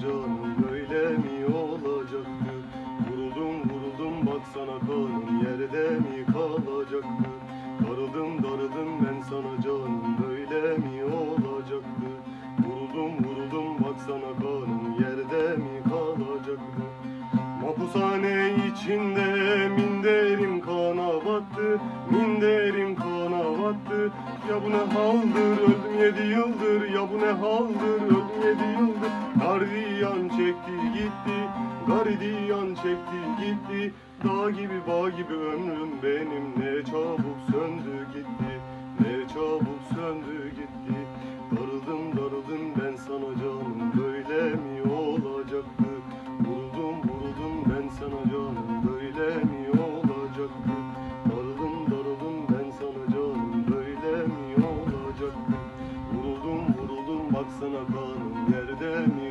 canım böyle mi olacaktı? Vuruldum vuruldum baksana kanım yerde mi kalacaktı? Darıldım darıldım ben sana canım böyle mi olacaktı? Vuruldum vuruldum baksana kanım yerde mi kalacaktı? Mapushane içinde minderim kana battı, minderim kana battı Ya bu ne haldır? Öldüm yedi yıldır. Ya bu ne haldır? Öldüm yedi yıldır. Gardiyan çekti gitti. Gardiyan çekti gitti. Dağ gibi bağ gibi ömrüm benim. Ne çabuk söndü gitti Baksana kanım yerde mi